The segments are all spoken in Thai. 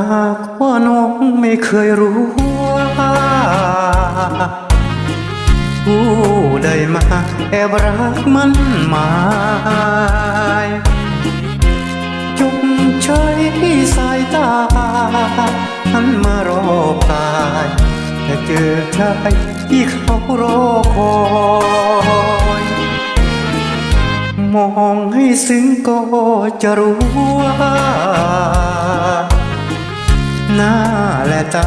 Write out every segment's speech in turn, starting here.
ากว่าน้องไม่เคยรู้ว่าผู้ใดมาแอบรักมันหมายจงใช้สายตาหันมารอบกายจะเจอชายที่เขารอคอยมองให้ซึ้งก็จะรู้ว่า หน้าและตา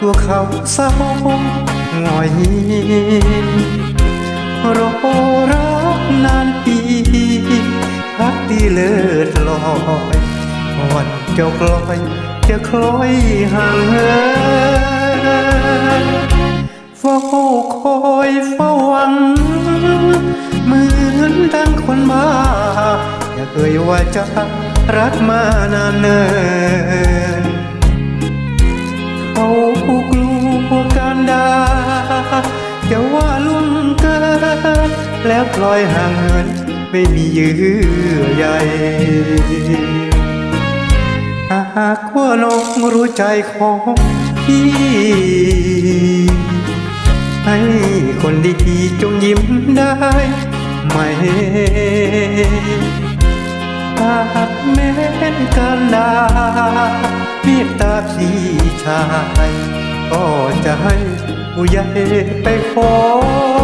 ตัวเขาเศร้าหงอยรอรักนานปีพักดีเลิศลอยวันเจ้ากลอยจะคล้อยห่างเหินเฝ้าคอยเฝ้าหวัง เหมือนดังคนบ้า อยาเอ่ยว่าจะรักมานานเนิน ลัวการด่าจะว่าล่วงเกินแล้วปล่อยห่างเหินไม่มีเยื่อใยหากว่าน้องรู้ใจของพี่ให้คนดีๆจงยิ้มได้ไหม หักแม้นกันดาเมตตาพี่ชาย ก็จะให้ผู้ใหญ่ไปขอ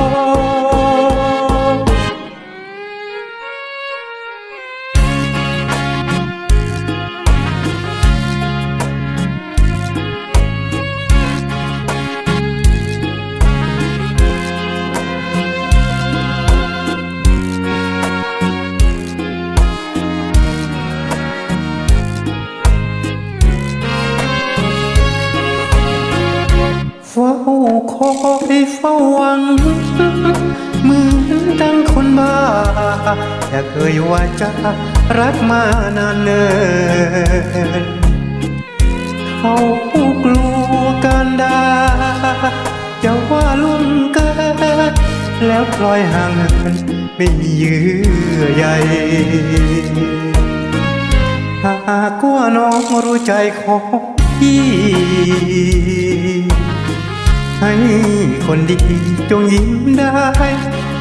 คอยเฝ้าหวังเหมือนดังคนบ้า อยากเอ่ยว่าจะรักมานานเนินเขากลัวการด่าจะว่าล่วงเกินแล้วปล่อยห่างเหินไม่มีเยื่อใยหากว่าน้องรู้ใจของพี่ ให้คนดีจงยิ้มได้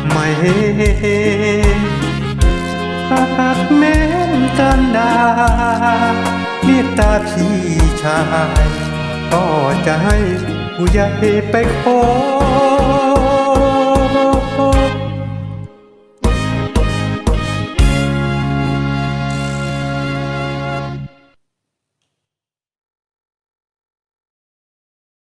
ไหมหากแม้นการดาเมตตาพี่ชาย ก็จะให้ผู้ใหญ่ไปขอ